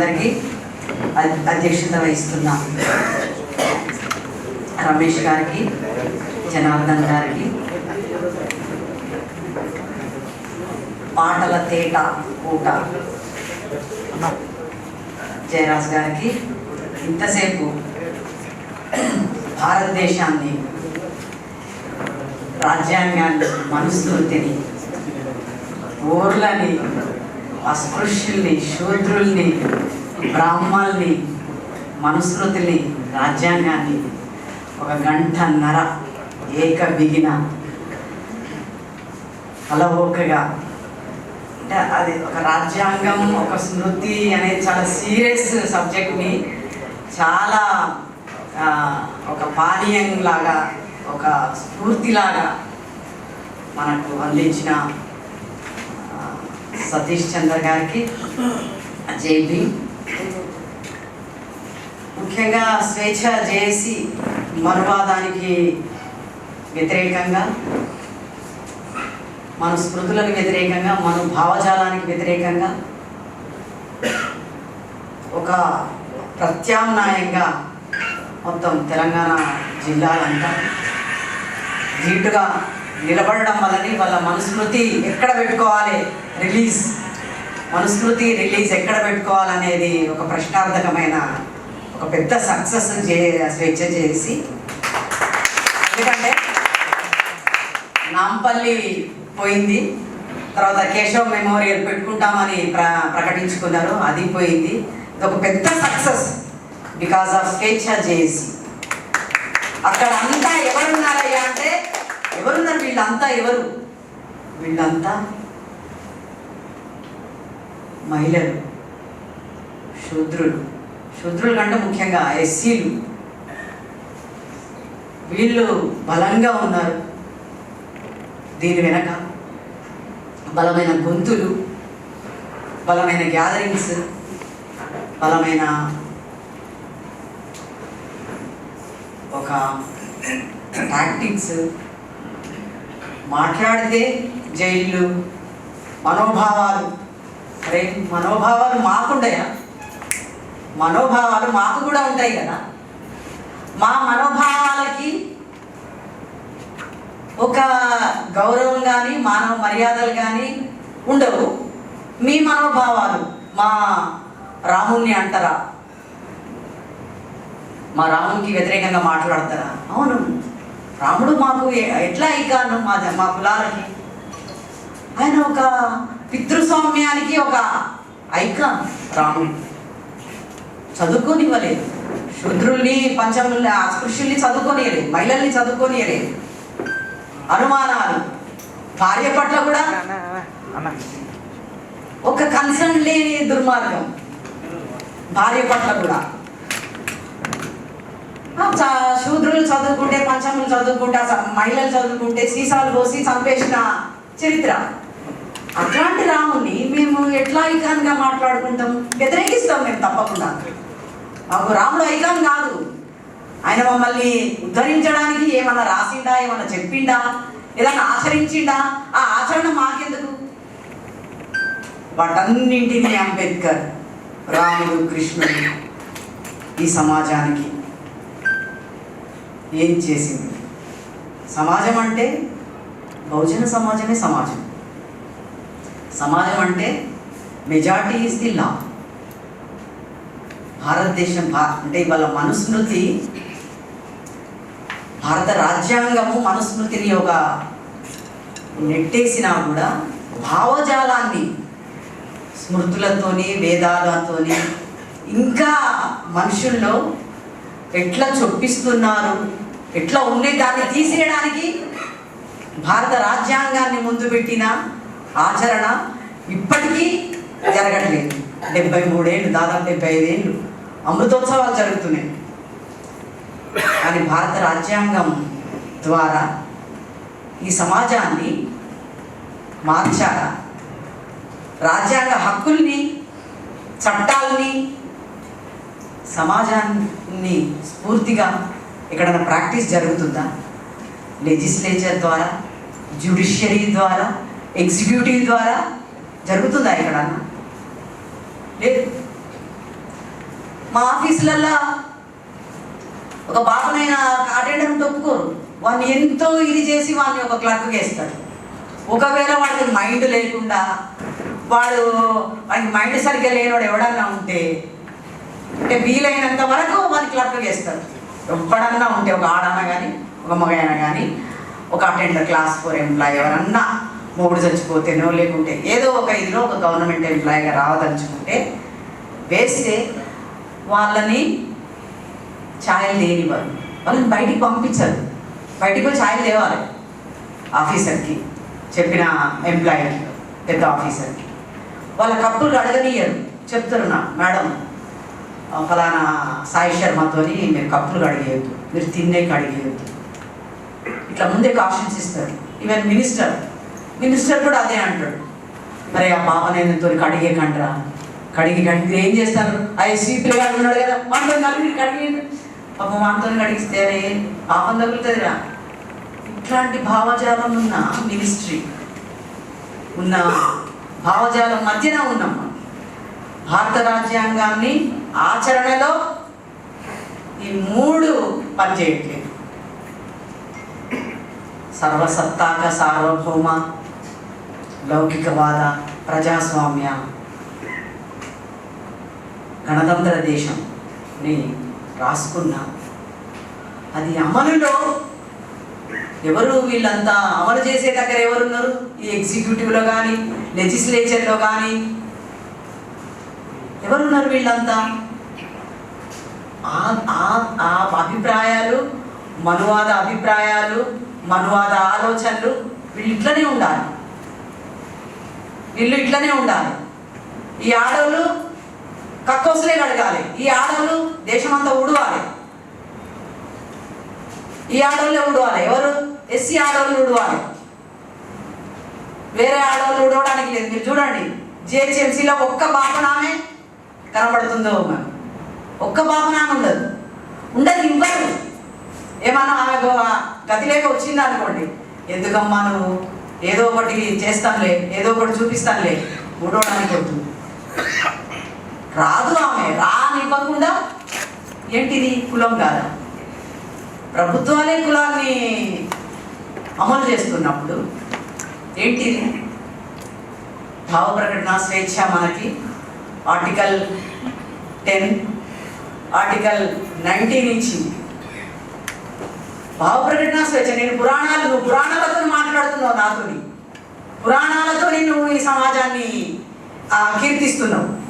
అందరికీ అధ్యక్షత వహిస్తున్న రమేష్ గారికి జనార్దన్ గారికి. పాటల తేట కూట జయరాజ్ గారికి ఇంతసేపు భారతదేశాన్ని రాజ్యాంగాన్ని మనుస్మృతిని ఊర్లని అస్పృశ్యుల్ని శూద్రుల్ని బ్రాహ్మల్ని మనుస్మృతిని రాజ్యాంగాన్ని ఒక గంటన్నర ఏక బిగిన అలవోకగా. అంటే అది ఒక రాజ్యాంగం ఒక స్మృతి అనేది చాలా సీరియస్ సబ్జెక్ట్ని చాలా ఒక పానీయం లాగా ఒక స్ఫూర్తిలాగా మనకు అందించిన సతీష్ చంద్ర గారికి జేబీ. ముఖ్యంగా స్వేచ్ఛ జేసి మనువాదానికి వ్యతిరేకంగా మన స్మృతులకు వ్యతిరేకంగా మన భావజాలానికి వ్యతిరేకంగా ఒక ప్రత్యామ్నాయంగా మొత్తం తెలంగాణ జిల్లాలంతా ధీటుగా నిలబడడం వల్లని వాళ్ళ మనుస్మృతి ఎక్కడ పెట్టుకోవాలి? రిలీజ్ మనుస్మృతి రిలీజ్ ఎక్కడ పెట్టుకోవాలనేది ఒక ప్రశ్నార్థకమైన ఒక పెద్ద సక్సెస్ చే స్వేచ్ఛ చేసి ఎందుకంటే నాంపల్లి పోయింది తర్వాత కేశవ్ మెమోరియల్ పెట్టుకుంటామని ప్ర ప్రకటించుకున్నారు అది పోయింది. ఇది ఒక పెద్ద సక్సెస్ బికాస్ ఆఫ్ స్వేచ్ఛ చేసి. అక్కడ అంతా ఎవరున్నారయ్యా అంటే ఎవరున్నారు వీళ్ళంతా ఎవరు? వీళ్ళంతా మహిళలు శూద్రులు. శూద్రుల కంటే ముఖ్యంగా ఎస్సీలు. వీళ్ళు బలంగా ఉన్నారు. దీని వెనక బలమైన గొంతులు బలమైన గ్యాదరింగ్స్ బలమైన ఒక టాక్టిక్స్ మాట్లాడితే జైళ్ళు మనోభావాలు అరే మనోభావాలు మాకుండయా? మనోభావాలు మాకు కూడా ఉంటాయి కదా. మా మనోభావాలకి ఒక గౌరవం కానీ మానవ మర్యాదలు కానీ ఉండవు. మీ మనోభావాలు మా రాముణ్ణి అంటారా? మా రామునికి వ్యతిరేకంగా మాట్లాడతారా? అవును. రాముడు మాకు ఎట్లా ఐకాను మా మా కులాలకి? ఆయన ఒక పితృస్వామ్యానికి ఒక ఐకాన్ రాముడు చదువుకోనివ్వలేదు. శూద్రుల్ని పంచముల్ని అస్పృశ్యుల్ని చదువుకోనియలేదు మహిళల్ని చదువుకోనియలేదు అనుమానాలు. భార్య పట్ల కూడా ఒక కన్సర్న్ లేని దుర్మార్గం. భార్య పట్ల కూడా. శూద్రులు చదువుకుంటే పంచములు చదువుకుంటే మహిళలు చదువుకుంటే సీసాలు పోసి చంపేసిన చరిత్ర. అట్లాంటి రాముని మేము ఎట్లా ఐకాన్గా మాట్లాడుకుంటాం? వ్యతిరేకిస్తాం మేము తప్పకుండా. మాకు రాముడు ఐకాన్ కాదు. ఆయన మమ్మల్ని ఉద్ధరించడానికి ఏమన్నా రాసిండా ఏమన్నా చెప్పిండా ఏదన్నా ఆచరించిండా? ఆ ఆచరణ మాకెందుకు? వాటన్నింటినీ అంబేద్కర్ రాముడు కృష్ణుడు ఈ సమాజానికి ఏం చేసింది? సమాజం అంటే బహుజన సమాజమే సమాజం. సమాజం అంటే మెజారిటీ ఈజ్ ది లా భారతదేశం అంటే ఇవాళ మనుస్మృతి భారత రాజ్యాంగము మనుస్మృతిని ఒక నెట్టేసినా కూడా భావజాలాన్ని స్మృతులతోని వేదాలతోని ఇంకా మనుషుల్లో ఎట్లా చొప్పిస్తున్నారు ఎట్లా ఉండే దాన్ని తీసేయడానికి భారత రాజ్యాంగాన్ని ముందు పెట్టిన ఆచరణ ఇప్పటికీ జరగట్లేదు. డెబ్బై మూడేళ్ళు దాదాపు డెబ్బై ఐదేళ్ళు అమృతోత్సవాలు జరుగుతున్నాయి. కానీ భారత రాజ్యాంగం ద్వారా ఈ సమాజాన్ని మార్చారా? రాజ్యాంగ హక్కుల్ని చట్టాలని సమాజాన్ని స్ఫూర్తిగా ఎక్కడైనా ప్రాక్టీస్ జరుగుతుందా? లెజిస్లేచర్ ద్వారా జ్యుడిషియరీ ద్వారా ఎగ్జిక్యూటివ్ ద్వారా జరుగుతుందా ఎక్కడన్నా లేదు. మా ఆఫీసులల్లో ఒక బాబునైనా అటెండెంట్ ఒప్పుకోరు వాడిని ఎంతో ఇది చేసి వాడిని ఒక క్లర్క్ వేస్తాడు ఒకవేళ వాడికి మైండ్ లేకుండా వాడు వాడికి మైండ్ సరిగ్గా లేనివాడు ఎవడన్నా ఉంటే అంటే వీలైనంత వరకు వాడిని క్లర్క్ వేస్తారు ఎప్పుడన్నా ఉంటే ఒక ఆడన కానీ ఒక మగైనా కానీ ఒక అటెండర్ క్లాస్ ఫోర్ ఎంప్లాయ్ ఎవరన్నా మూడు చచ్చిపోతేనో లేకుంటే ఏదో ఒక ఇదిలో ఒక గవర్నమెంట్ ఎంప్లాయీగా రావదలుచుకుంటే వేస్తే వాళ్ళని ఛాయలు లేనివారు. వాళ్ళని బయటికి పంపించరు. బయటికి ఛాయలు తేవాలి. ఆఫీసర్కి చెప్పిన ఎంప్లాయీకి పెద్ద ఆఫీసర్కి. వాళ్ళ కప్పులు అడగనీయరు చెప్తారు నా మేడం ఫలానా సాయి శర్మతోని మీరు కప్పులు కడిగేయద్దు. మీరు తిన్నే కడిగేయద్దు. ఇట్లా ముందే కాషన్స్ ఇస్తారు. ఈవెన్ మినిస్టర్ మినిస్టర్ కూడా అదే అంటాడు. మరి ఆ పాప నేను కడిగే కంటరా కడిగి కడిగి ఏం చేస్తారు ఆ సీపీలు గారు ఉన్నాడు కదా మనతో కలిపి కడిగి పాపం మనతో కడిగిస్తే పాపం తగులుతుందిరా. ఇట్లాంటి భావజాలం ఉన్న మినిస్ట్రీ ఉన్న భావజాలం మధ్యన ఉన్నాం భారత రాజ్యాంగాన్ని ఆచరణలో ఈ మూడు పనిచేయట్లేదు. సర్వసత్తాక సార్వభౌమ లౌకికవాద ప్రజాస్వామ్య గణతంత్ర దేశంని రాసుకున్న అది అమలులో ఎవరు వీళ్ళంతా అమలు చేసే దగ్గర ఎవరున్నారు? ఈ ఎగ్జిక్యూటివ్లో కానీ లెజిస్లేచర్లో కానీ ఎవరున్నారు వీళ్ళంతా? ఆ- ఆ- ఆ అభిప్రాయాలు మనువాద అభిప్రాయాలు మనువాద ఆలోచనలు వీళ్ళు ఇట్లనే ఉండాలి. ఇల్లు ఇట్లనే ఉండాలి. ఈ ఆడవాళ్ళు కక్కోసలే కడగాలి. ఈ ఆడవాళ్ళు దేశమంతా ఉడవాలి ఈ ఆడవాళ్ళే ఉడవాలి ఎవరు? ఎస్సీ ఆడవాళ్ళు ఉడవాలి వేరే ఆడవాళ్ళు ఉడవడానికి లేదు. మీరు చూడండి. జిహెచ్ఎంసీలో ఒక్క బాపనామే కనబడుతుందో ఒక్క బాపనామె ఉండదు. ఉండదు ఇవ్వరు ఏమన్నా ఆమె గతి లేక వచ్చిందనుకోండి. ఎందుకమ్మా నువ్వు? ఏదో ఒకటి చేస్తానులే ఏదో ఒకటి చూపిస్తానులే ఉడవడానికి వద్దు రాదు ఆమె రానివ్వకుండా ఏంటిది కులం కాదా? ప్రభుత్వాలే కులాన్ని అమలు చేస్తున్నప్పుడు ఏంటిది? భావ ప్రకటన స్వేచ్ఛ మనకి. ఆర్టికల్ టెన్ ఆర్టికల్ నైన్టీన్ ఇచ్చింది భావ ప్రకటన స్వేచ్ఛ నేను పురాణాలు నువ్వు పురాణాలతో మాట్లాడుతున్నావు నాతోని. పురాణాలతో నువ్వు ఈ సమాజాన్ని ఆ, కీర్తిస్తున్నావు.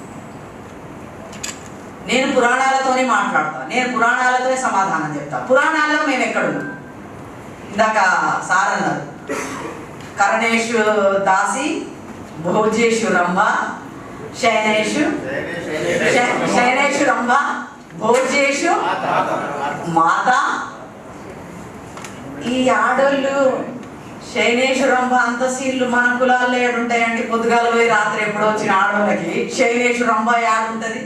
నేను పురాణాలతోనే మాట్లాడతా. నేను పురాణాలతోనే సమాధానం చెప్తా. పురాణాల్లో మేము ఎక్కడున్నాం? ఇందాక సార్ అన్నారు. కరణేషు దాసి భోజేషు రంభ శయనేషు శ- శయనేషు రంభ భోజేషు మాత ఈ ఆడోళ్ళు శైనేశ్వరంభ అంత సీన్లు మన కులాల్లో ఏడుంటాయండి పొద్దుగాల పోయి రాత్రి ఎప్పుడో వచ్చిన ఆడోళ్ళకి శైనేశ్వరంబ ఏడుంటది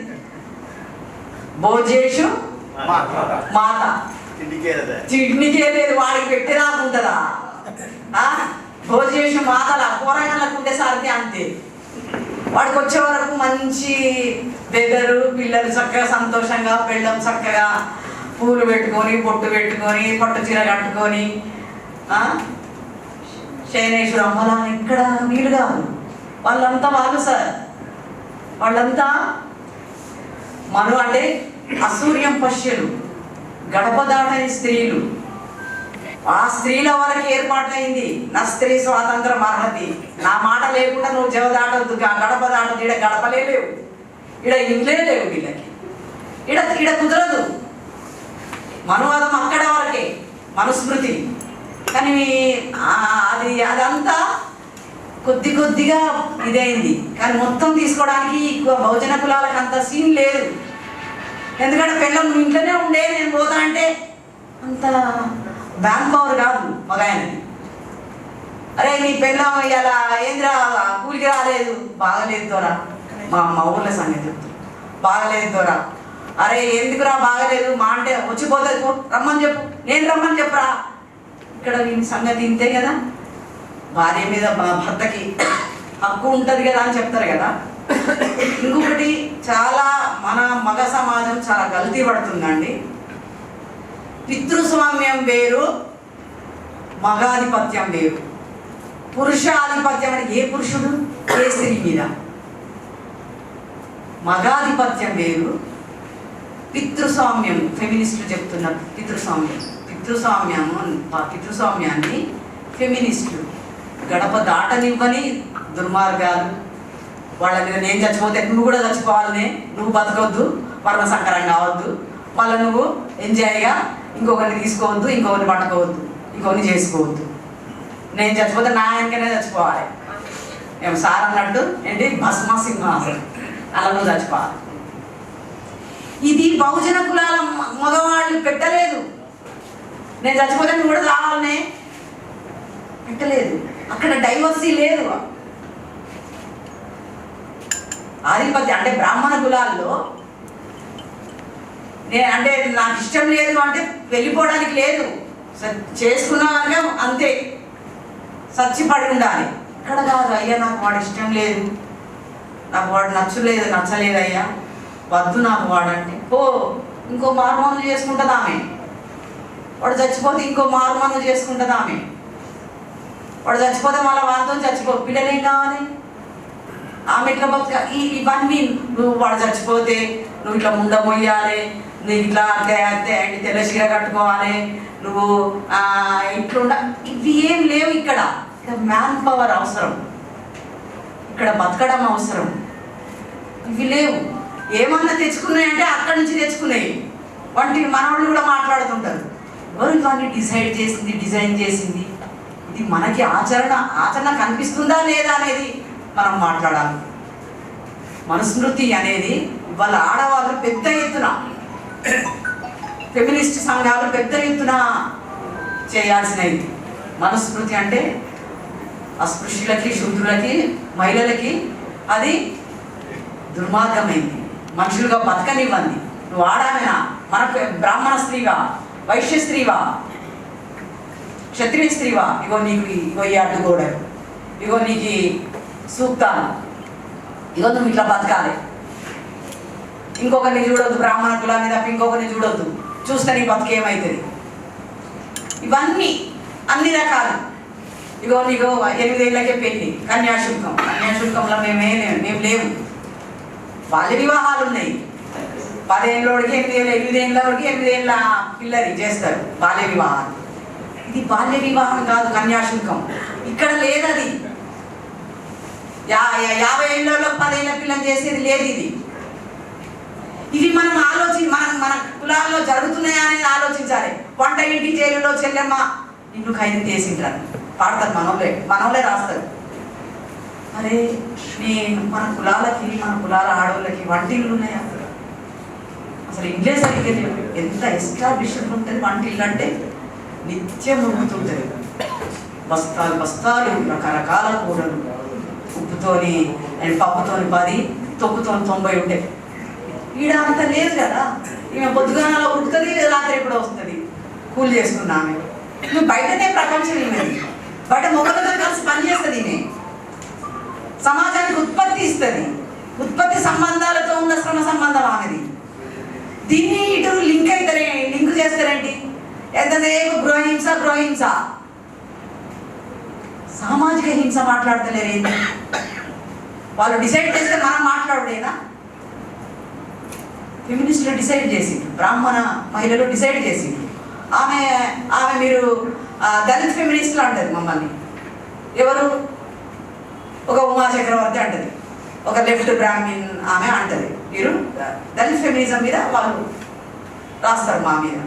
భోజేషు మాత. చిడ్నికే లేదు వాడికి పెట్టి రాకుంటుందా ఆ? భోజేషు మాతల? కూరగాయలకు ఉండే సార్కి అంతే. వాడికి వచ్చే వరకు మంచి వెదరు పిల్లలు చక్కగా సంతోషంగా పెళ్ళం చక్కగా పూలు పెట్టుకొని బొట్టు పెట్టుకొని పట్టు చీర కట్టుకొని ఆ? అమ్మలా ఇక్కడ వీలు కాదు వాళ్ళంతా వాళ్ళు సార్. వాళ్ళంతా మను అంటే అసూర్యం పశ్యలు గడప దాటని స్త్రీలు. ఆ స్త్రీల వరకు ఏర్పాటైంది. నా స్త్రీ స్వాతంత్రం అర్హతి. నా మాట లేకుండా నువ్వు జవ దాటద్దు. గడప దాటదు ఇక్కడ గడపలే లేవు. ఈడ ఇండ్లే లేవు వీళ్ళకి. ఈడ ఈడ కుదరదు. మనువాదం అక్కడ వరకే మనుస్మృతి. కానీ అది అదంతా కొద్ది కొద్దిగా ఇదైంది. కానీ మొత్తం తీసుకోవడానికి ఎక్కువ బహుజన కులాలకు అంత సీన్ లేదు. ఎందుకంటే పిల్లలు ఇంట్లోనే ఉండే నేను పోతా అంటే అంత బ్యాంక్ పవర్ కాదు మగాయనది. అరే నీ పిల్లం ఇలా ఏంద్రా కూలికి రాలేదు. బాగలేదు దొరా. మా మా ఊర్లో సంగతి చెప్తా బాగలేదు దొరా. అరే ఎందుకురా బాగలేదు? మా అంటే వచ్చిపోతుంది రమ్మని చెప్పు. నేను రమ్మని చెప్పురా? ఇక్కడ వీని సంగతి ఇంతే కదా? భార్య మీద భర్తకి హక్కు ఉంటుంది కదా అని చెప్తారు కదా? ఇంకొకటి చాలా మన మగ సమాజం చాలా గల్తీ పడుతుందండి. పితృస్వామ్యం వేరు మగాధిపత్యం వేరు. పురుషాధిపత్యం అంటే ఏ పురుషుడు? ఏ స్త్రీ మీద. మగాధిపత్యం వేరు పితృస్వామ్యం. ఫెమినిస్టులు చెప్తున్నారు పితృస్వామ్యం. పితృస్వామ్యం పితృస్వామ్యాన్ని ఫెమినిస్టులు. గడప దాటనివ్వని దుర్మార్గాలు. వాళ్ళ మీద నేను చచ్చిపోతే నువ్వు కూడా చచ్చిపోవాలనే నువ్వు బతకొద్దు వర్ణ సంకరం కావద్దు. వాళ్ళ నువ్వు ఎంజాయ్గా ఇంకొకరిని తీసుకోవద్దు ఇంకొకరిని పట్టుకోవద్దు ఇంకొకరిని చేసుకోవద్దు. నేను చచ్చిపోతే నా వెనకనే చచ్చిపోవాలి. మేము సార్ అన్నట్టు ఏంటి? భస్మ సింహాసనం అలా నువ్వు చచ్చిపోవాలి. ఇది బహుజన కులాల మగవాళ్ళు పెట్టలేదు. నేను చచ్చిపోతే నువ్వు కూడా రావాలనే పెట్టలేదు. అక్కడ డైవర్సీ లేదు. ఆధిపత్యం అంటే బ్రాహ్మణ కులాల్లో నేను అంటే నాకు ఇష్టం లేదు అంటే వెళ్ళిపోవడానికి లేదు. స- చేసుకున్నా కనుక అంతే. సచ్చిపడి ఉండాలి. ఇక్కడ కాదు అయ్యా నాకు వాడు ఇష్టం లేదు. నాకు వాడు నచ్చలేదు నచ్చలేదు అయ్యా వద్దు నాకు వాడంటే ఓ ఇంకో మారుమనులు చేసుకుంటుంది ఆమె వాడు చచ్చిపోతే ఇంకో మారుమనులు చేసుకుంటుంది ఆమె వాడు చచ్చిపోతే మళ్ళీ వాళ్ళతో చచ్చిపో పిల్లలేం కావాలి? ఆమె ఇట్లా బతుక ఈ- ఇవన్నీ నువ్వు వాడు చచ్చిపోతే నువ్వు ఇట్లా ముండ మొయ్యాలి నువ్వు ఇట్లా అంతే అంతే అండి తెల్ల చీర కట్టుకోవాలి నువ్వు ఇట్లుండ ఇవి ఏం లేవు ఇక్కడ. ఇక్కడ మ్యాన్ పవర్ అవసరం. ఇక్కడ బతకడం అవసరం. ఇవి లేవు. ఏమన్నా తెచ్చుకున్నాయంటే అక్కడి నుంచి తెచ్చుకున్నాయి. వంటి మనవాళ్ళు కూడా మాట్లాడుతుంటారు. ఎవరు ఇవన్నీ డిసైడ్ చేసింది డిజైన్ చేసింది? ఇది మనకి ఆచరణ ఆచరణ కనిపిస్తుందా లేదా అనేది మనం మాట్లాడాలి. మనుస్మృతి అనేది వాళ్ళ ఆడవాళ్ళు పెద్ద ఎత్తున ఫెమినిస్ట్ సంఘాలు పెద్ద ఎత్తున చేయాల్సినవి. మనుస్మృతి అంటే అస్పృశ్యులకి శూద్రులకి మహిళలకి అది దుర్మార్గమైంది. మనుషులుగా బతకనివ్వండి. నువ్వు ఆడామెనా మనకు బ్రాహ్మణ స్త్రీవా? వైశ్య స్త్రీవా? క్షత్రియ స్త్రీవా? ఇగో నీకు ఇగో ఈ అడ్డుగోడలు ఇగో నీకు సూక్తాలు. ఇగో నువ్వు ఇట్లా బతకాలి. ఇంకొకరిని చూడొద్దు బ్రాహ్మణ కులాన్ని తప్ప ఇంకొకరిని చూడొద్దు. చూస్తే నీ బతికేమవుతుంది ఇవన్నీ అన్ని రకాలు. ఇగో నీకు ఎనిమిదేళ్ళకే పెళ్ళి. కన్యాశుల్కం. కన్యాశుల్కంలో మేమే మేము లేవు బాల్య వివాహాలు ఉన్నాయి పదేళ్ళోడికి ఎనిమిదేళ్ళ ఎనిమిది ఏళ్ళ పిల్లలు చేస్తారు బాల్య వివాహాలు. ఇది బాల్య వివాహం కాదు కన్యాశుల్కం. ఇక్కడ లేదు అది యా యాభై ఏళ్ళలో పదేళ్ళ పిల్లలు చేసేది లేదు ఇది. ఇది మనం ఆలోచి మనం మన కులాల్లో జరుగుతున్నాయా అనేది ఆలోచించాలి. వంట ఇంటి జైలులో చెల్లెమ్మ ఇంట్లో ఖైదు చేసింటారు పాడతారు మనోలే మనోలే రాస్తారు. అరే నేను మన కులాలకి మన కులాల ఆడవాళ్ళకి వంటిల్లు ఉన్నాయి అసలు. ఇంగ్లీష్ సరిగ్గా లేవు. ఎంత ఎస్టాబ్లిష్డ్ ఉంటుంది వంటిల్లు అంటే? నిత్యం ఉడుకుతుంటుంది బస్తాలు బస్తాలు రకరకాల కూరలు. ఉప్పుతోని అండ్ పప్పుతోని పది తొక్కుతోని తొంభై ఉంటాయి ఈడ అంత లేదు కదా. ఈమె పొద్దుగానలో ఉడుతుంది రాత్రి ఎప్పుడో వస్తుంది. కూల్ చేసుకున్నా ఆమె నువ్వు బయటనే ప్రపంచం ఈమె బయట మొక్కలతో కలిసి పనిచేస్తుంది ఈమె. సమాజానికి ఉత్పత్తి ఇస్తుంది. ఉత్పత్తి సంబంధాలతో ఉన్న శ్రమ సంబంధం ఆమెది. దీన్ని ఇటు లింక్ అవుతారే లింక్ చేస్తారేంటి ఎంతసేపు గృహహింస గృహహింస సామాజిక హింస మాట్లాడతలేరు ఏంటి వాళ్ళు డిసైడ్ చేస్తే మనం మాట్లాడలేదా? ఫెమినిస్టులు డిసైడ్ చేసి బ్రాహ్మణ మహిళలు డిసైడ్ చేసి ఆమె ఆమె మీరు దళిత్ ఫెమినిస్టులు అంటారు మమ్మల్ని. ఎవరు? ఒక ఉమా చక్రవర్తి అంటది. ఒక లెఫ్ట్ బ్రాహ్మిన్ ఆమె అంటది. మీరు దళిత్ ఫెమినిజం మీద వాళ్ళు రాస్తారు మా మీద.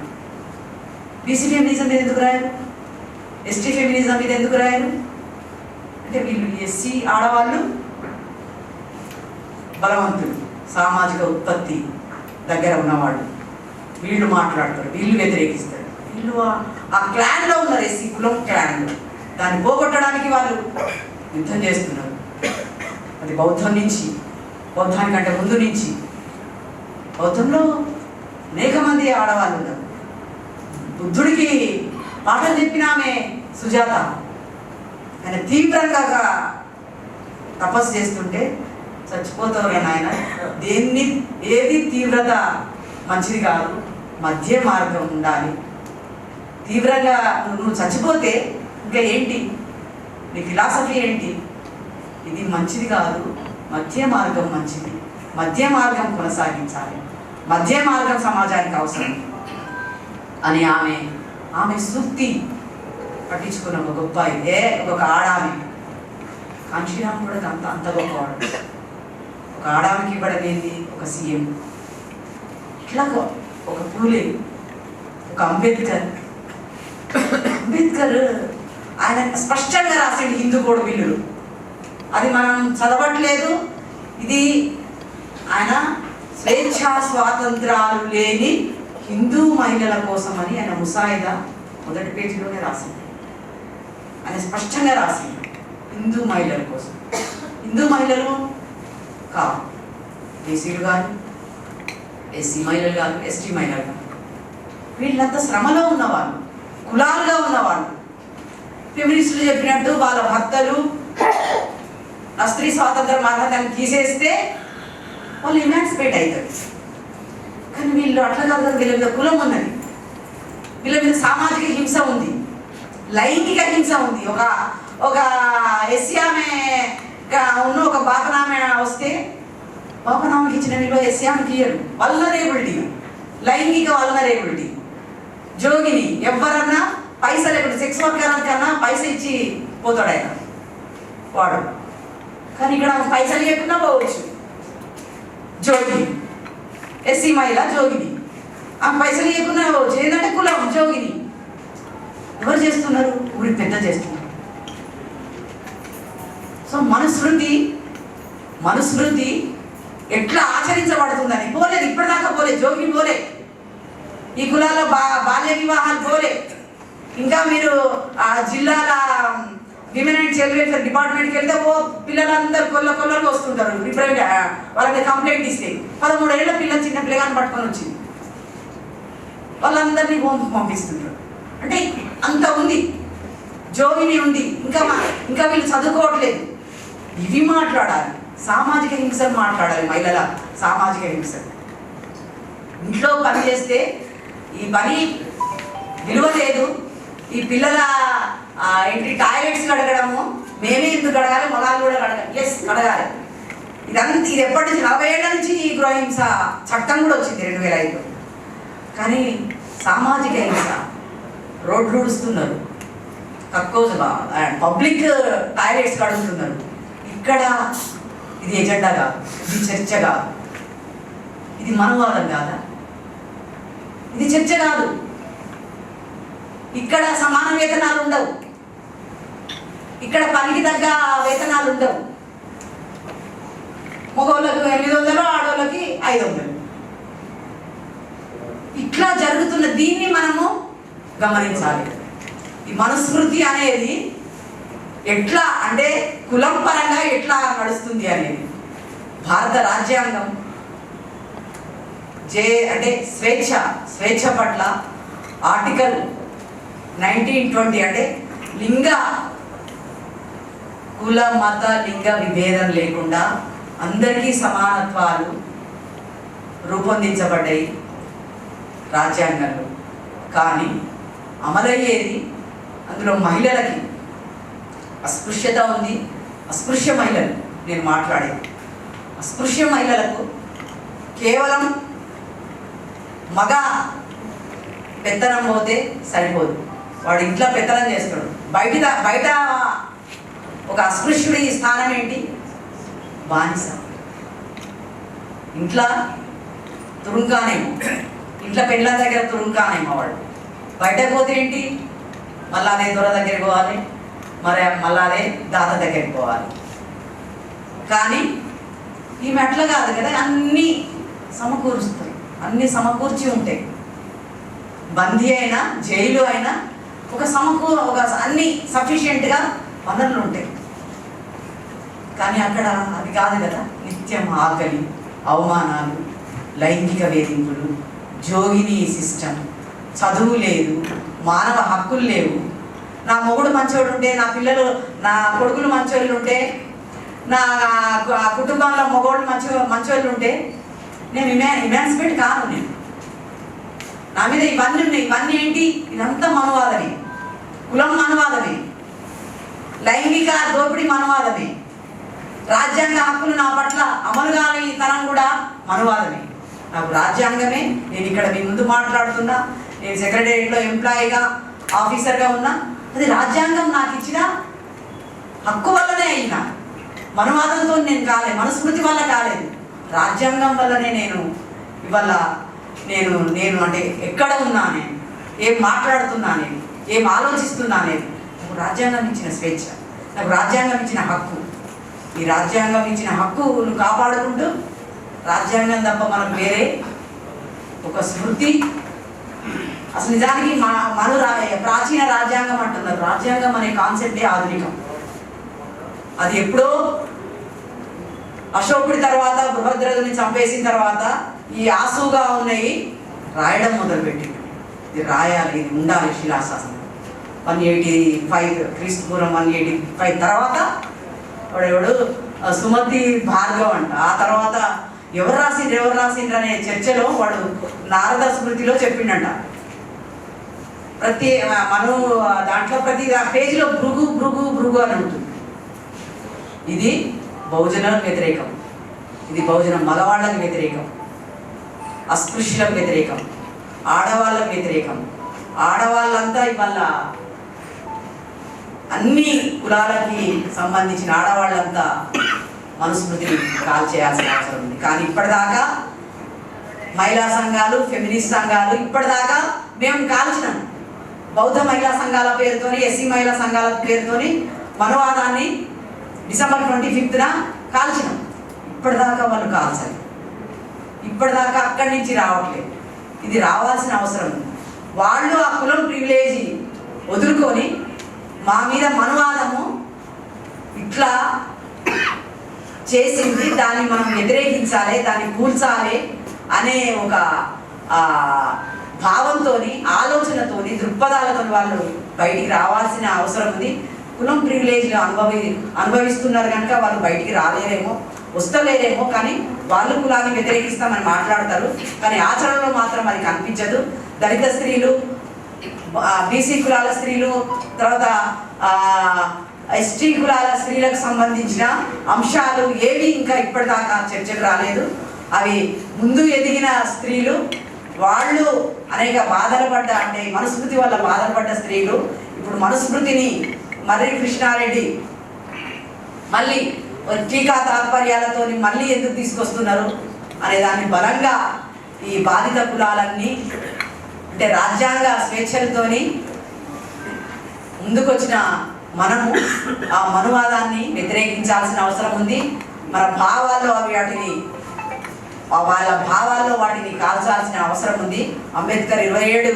బీసీ ఫెమినిజం మీద ఎందుకు రాయరు? ఎస్టీ ఫెమినిజం మీద ఎందుకు రాయరు? అంటే వీళ్ళు ఎస్సీ ఆడవాళ్ళు బలవంతులు సామాజిక ఉత్పత్తి దగ్గర ఉన్నవాళ్ళు. వీళ్ళు మాట్లాడతారు వీళ్ళు వ్యతిరేకిస్తారు. వీళ్ళు ఆ- ఆ క్లాన్లో ఉన్నారు ఎస్సీ కులం క్లాన్లో దాన్ని పోగొట్టడానికి వాళ్ళు యుద్ధం చేస్తున్నారు. అది బౌద్ధం నుంచి బౌద్ధానికంటే ముందు నుంచి. బౌద్ధంలో అనేక మంది ఆడవాళ్ళు ఉన్నారు. బుద్ధుడికి పాఠం చెప్పిన ఆమె సుజాత. ఆయన తీవ్రంగా తపస్సు చేస్తుంటే చచ్చిపోతావు నాయన? దేన్ని ఏది తీవ్రత మంచిది కాదు మధ్య మార్గం ఉండాలి. తీవ్రంగా నువ్వు నువ్వు చచ్చిపోతే ఇంకా ఏంటి? నీ ఫిలాసఫీ ఏంటి? ఇది మంచిది కాదు. మధ్య మార్గం మంచిది. మధ్య మార్గం కొనసాగించాలి. మధ్య మార్గం సమాజానికి అవసరం. అని ఆమె ఆమె సూక్తి పట్టించుకున్న ఒక గొప్ప ఇదే. ఒక ఆడామె కాంచీరామ్ కూడా అంత అంత గొప్పవాడు. ఒక ఆడామెకి ఇవ్వడమేంది? ఒక సీఎం. ఇట్లా ఒక- ఒక పూలే. ఒక అంబేద్కర్. అంబేద్కర్ ఆయన స్పష్టంగా రాసిండు హిందూ కోడ్ బిల్లులు. అది మనం చదవట్లేదు. ఇది ఆయన స్వేచ్ఛా స్వాతంత్రాలు లేని హిందూ మహిళల కోసం అని ఆయన ముసాయిదా మొదటి పేజీలోనే రాసింది. ఆయన స్పష్టంగా రాసింది. హిందూ మహిళల కోసం. హిందూ మహిళలు కాదు. బీసీలు కాదు ఎస్సీ మహిళలు కాదు ఎస్టీ మహిళలు కాదు. వీళ్ళంతా శ్రమలో ఉన్నవాళ్ళు కులాలుగా ఉన్నవాళ్ళు. ఫెమినిస్టులు చెప్పినట్టు వాళ్ళ భర్తలు ఆ స్త్రీ స్వాతంత్రం అర్హతను తీసేస్తే వాళ్ళు ఇమాన్సిపేట్ అవుతుంది కానీ వీళ్ళు అట్లా కాదు కదా, వీళ్ళ మీద కులం ఉన్నది. వీళ్ళ మీద సామాజిక హింస ఉంది. లైంగిక హింస ఉంది. ఒక ఒక ఎస్సీ ఆమె ఉన్న ఒక బాపనామె వస్తే బాపనామకి ఇచ్చిన విలువ ఎస్సీ ఆమెకి ఇయ్యరు. వల్నరేబిలిటీ లైంగిక వల్నరేబిలిటీ జోగిని ఎవరన్నా పైసలు ఇప్పుడు సెక్స్ వర్కర్ కన్నా పైస ఇచ్చి పోతాడు ఆయన. వాడు. కానీ ఇక్కడ పైసలు లేకుండా పోవచ్చు. జోగిని. ఎస్సీ మహిళ జోగిని. ఆ పైసలు లేకుండా పోవచ్చు. ఏంటంటే కులం జోగిని. ఎవరు చేస్తున్నారు? ఊరి పెద్ద చేస్తున్నారు. సో మనుస్మృతి మనుస్మృతి ఎట్లా ఆచరించబడుతుందని. పోలేదు ఇప్పటిదాకా పోలేదు. జోగి పోలే. ఈ కులాల బా బాల్య వివాహాలు పోలే. ఇంకా మీరు ఆ జిల్లాల విమెన్ అండ్ చైల్డ్ డిపార్ట్మెంట్కి వెళ్తే ఓ పిల్లలందరూ కొల్ల కొల్లలు వస్తుంటారు. రిప్రజెంట్ వాళ్ళకి కంప్లైంట్ ఇస్తే పదమూడు ఏళ్ళ పిల్ల చిన్న పిల్లగాని పట్టుకొని వచ్చింది. వాళ్ళందరినీ హోమ్ పంపిస్తుంటారు. అంటే అంత ఉంది. జోగిని ఉంది. ఇంకా ఇంకా వీళ్ళు చదువుకోవట్లేదు. ఇవి మాట్లాడాలి. సామాజిక హింసలు మాట్లాడాలి మహిళల సామాజిక హింస ఇంట్లో పని చేస్తే ఈ పని విలువ లేదు. ఈ పిల్లల ఏంటి టాయిలెట్స్ కడగడము మేమే ఎందుకు కడగాలి మొలాలు కూడా కడగాలి ఎస్ కడగాలి. ఇదంతా ఇది ఎప్పటి నుంచి నలభై ఏళ్ళ నుంచి ఈ గృహహింస చట్టం కూడా వచ్చింది రెండు వేల ఐదు కానీ సామాజిక హింస రోడ్లు ఉడుస్తున్నారు. తక్కువ పబ్లిక్ టాయిలెట్స్ కడుగుతున్నారు. ఇక్కడ ఇది ఎజెండా కాదు ఇది చర్చ కాదు. ఇది మనవాదం కాదా? ఇది చర్చ కాదు. ఇక్కడ సమాన వేతనాలు ఉండవు. ఇక్కడ పనికి తగ్గ వేతనాలు ఉండవు. మగవాళ్ళకు ఎనిమిది వందలు ఆడవాళ్ళకి ఐదు వందలు. ఇట్లా జరుగుతున్న దీన్ని మనము గమనించాలి. ఈ మనుస్మృతి అనేది ఎట్లా అంటే కులం పరంగా ఎట్లా నడుస్తుంది అనేది. భారత రాజ్యాంగం జే అంటే స్వేచ్ఛ స్వేచ్ఛ పట్ల ఆర్టికల్ నైన్టీన్ ట్వంటీ అంటే లింగ కుల మత లింగ విభేదం లేకుండా అందరికీ సమానత్వాలు రూపొందించబడ్డాయి రాజ్యాంగంలో. కానీ అమలయ్యేది అందులో మహిళలకి అస్పృశ్యత ఉంది. అస్పృశ్య మహిళలు నేను మాట్లాడేది. అస్పృశ్య మహిళలకు కేవలం మగ పెత్తనం పోతే సరిపోదు. వాడు ఇంట్లో పెత్తనం చేస్తాడు. బయట బయట ఒక అస్పృశ్యుడి స్థానం ఏంటి? బానిస. ఇంట్లో తురుంకానేమో. ఇంట్లో పెళ్ళ దగ్గర తురుంకానేమో వాడు. బయట పోతే ఏంటి? మళ్ళా అదే దొర దగ్గరికి పోవాలి. మరి మళ్ళా అదే దాత దగ్గరికి పోవాలి. కానీ ఈమె అట్లా కాదు కదా అన్నీ సమకూరుస్తాయి. అన్నీ సమకూర్చి ఉంటాయి. బందీ అయినా జైలు అయినా ఒక సమకూ ఒక అన్ని సఫిషియెంట్గా వనరులు ఉంటాయి కానీ అక్కడ అది కాదు కదా నిత్యం ఆకలి అవమానాలు లైంగిక వేధింపులు జోగిని సిస్టమ్ చదువు లేదు మానవ హక్కులు లేవు. నా మొగుడు మంచోడు ఉంటే నా పిల్లలు నా కొడుకులు మంచోళ్ళు ఉంటే నా కుటుంబంలో మొగోళ్ళు మంచి మంచోళ్ళు ఉంటే నేను ఇమాన్ ఇమాన్సిపేట్ కాను నేను. నా మీద ఇవన్నీ ఉన్నాయి ఇవన్నీ ఏంటి? ఇదంతా మనువాదమే. కులం మనువాదమే. లైంగిక దోపిడీ మనవాదమే. రాజ్యాంగ హక్కులు నా పట్ల అమలు కాని తనం కూడా మనవాదమే. నాకు రాజ్యాంగమే నేను ఇక్కడ మీ ముందు మాట్లాడుతున్నా నేను సెక్రటేరియట్లో ఎంప్లాయీగా ఆఫీసర్గా ఉన్నా అది రాజ్యాంగం నాకు ఇచ్చిన హక్కు వల్లనే అయినా. మనవాదంతో నేను కాలే మనస్మృతి వల్ల కాలేదు. రాజ్యాంగం వల్లనే నేను ఇవాళ నేను నేను అంటే ఎక్కడ ఉన్నా నేను ఏం మాట్లాడుతున్నా నేను ఏం ఆలోచిస్తున్నా నేను రాజ్యాంగం ఇచ్చిన స్వేచ్ఛ నాకు రాజ్యాంగం ఇచ్చిన హక్కు. ఈ రాజ్యాంగం ఇచ్చిన హక్కును కాపాడుకుంటూ రాజ్యాంగం తప్ప మనం వేరే ఒక స్మృతి అసలు నిజానికి మన మన రా ప్రాచీన రాజ్యాంగం అంటున్నారు. రాజ్యాంగం అనే కాన్సెప్టే ఆధునికం. అది ఎప్పుడో అశోకుడి తర్వాత బృహద్రథుని చంపేసిన తర్వాత ఈ ఆసుగా ఉన్నాయి రాయడం మొదలుపెట్టింది. ఇది రాయాలి ఇది ఉండాలి శిలాశాసనం. వన్ ఎయిటీ ఫైవ్ క్రీస్తు పూర్వం వన్ ఎయిటీ ఫైవ్ తర్వాత వాడెవడు? సుమతి భార్గవ్ అంట. ఆ తర్వాత ఎవరు రాసిండ్రు ఎవరు రాసిండ్రు అనే చర్చలో వాడు నారద స్మృతిలో చెప్పిండంట. ప్రతి మనం దాంట్లో ప్రతి ఆ పేజీలో భృగు భృగు భృగు అని ఉంటుంది. ఇది బహుజన వ్యతిరేకం. ఇది బహుజన మగవాళ్ళకి వ్యతిరేకం. అస్పృశ్యులకు వ్యతిరేకం. ఆడవాళ్ళకు వ్యతిరేకం. ఆడవాళ్ళంతా ఇవాళ అన్ని కులాలకి సంబంధించిన ఆడవాళ్ళంతా మనుస్మృతిని కాల్ చేయాల్సిన అవసరం ఉంది. కానీ ఇప్పటిదాకా మహిళా సంఘాలు ఫెమినిస్ట్ సంఘాలు ఇప్పటిదాకా మేము కాల్చినాం. బౌద్ధ మహిళా సంఘాల పేరుతోని ఎస్సీ మహిళా సంఘాల పేరుతోని మనవాదాన్ని డిసెంబర్ ట్వంటీ ఫిఫ్త్న కాల్చినాం. ఇప్పటిదాకా వాళ్ళు కాల్చాలి ఇప్పటిదాకా అక్కడి నుంచి రావట్లేదు. ఇది రావాల్సిన అవసరం ఉంది. వాళ్ళు ఆ కులం ప్రివిలేజీ వదులుకొని మా మీద మనువాదము ఇట్లా చేసింది దాన్ని మనం వ్యతిరేకించాలి దాన్ని కూల్చాలి అనే ఒక భావంతో భావంతోని ఆలోచనతోని దృక్పథాలతో వాళ్ళు బయటికి రావాల్సిన అవసరం ఉంది. కులం ప్రివిలేజ్లు అనుభవి అనుభవిస్తున్నారు కనుక వాళ్ళు బయటికి రాలేరేమో వస్తలేరేమో కానీ వాళ్ళు కులాన్ని వ్యతిరేకిస్తామని మాట్లాడతారు. కానీ ఆచరణలో మాత్రం అది కనిపించదు. దళిత స్త్రీలు బీసీ కులాల స్త్రీలు తర్వాత ఎస్టీ కులాల స్త్రీలకు సంబంధించిన అంశాలు ఏవి ఇంకా ఇప్పటిదాకా చర్చకు రాలేదు. అవి ముందు ఎదిగిన స్త్రీలు వాళ్ళు అనేక బాధలు పడ్డ అంటే మనుస్మృతి వల్ల బాధలు పడ్డ స్త్రీలు ఇప్పుడు మనుస్మృతిని మర్రి కృష్ణారెడ్డి మళ్ళీ టీకా తాత్పర్యాలతో మళ్ళీ ఎందుకు తీసుకొస్తున్నారు అనే దాన్ని బలంగా ఈ బాధిత కులాలన్నీ అంటే రాజ్యాంగ స్వేచ్ఛలతోని ముందుకొచ్చిన మనము ఆ మనువాదాన్ని వ్యతిరేకించాల్సిన అవసరం ఉంది. మన భావాల్లో అవి వాటిని వాళ్ళ భావాల్లో వాటిని కాల్చాల్సిన అవసరం ఉంది. అంబేద్కర్ ఇరవై ఏడు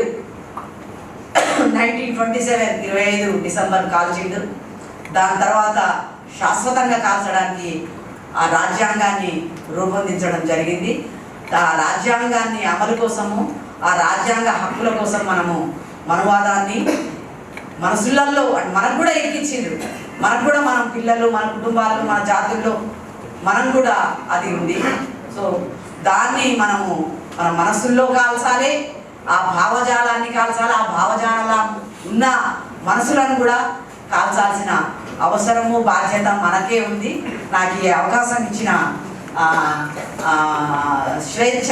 నైన్టీన్ ట్వంటీ సెవెన్ ఇరవై ఐదు డిసెంబర్ కాల్చిండు. దాని తర్వాత శాశ్వతంగా కాల్చడానికి ఆ రాజ్యాంగాన్ని రూపొందించడం జరిగింది. ఆ రాజ్యాంగాన్ని అమలు కోసము ఆ రాజ్యాంగ హక్కుల కోసం మనము మనువాదాన్ని మనసులలో మనకు కూడా ఎక్కించిండ్రు. మనకు కూడా మనం పిల్లలు మన కుటుంబాలు మన జాతుల్లో మనం కూడా అది ఉంది. సో దాన్ని మనము మన మనసుల్లో కాల్చాలి ఆ భావజాలాన్ని కాల్చాలి ఆ భావజాల ఉన్న మనసులను కూడా కాల్చాల్సిన అవసరము బాధ్యత మనకే ఉంది. నాకు ఈ అవకాశం ఇచ్చిన స్వేచ్ఛ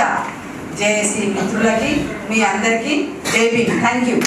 జేఏసీ మిత్రులకి మీ అందరికీ జై భీమ్. Thank you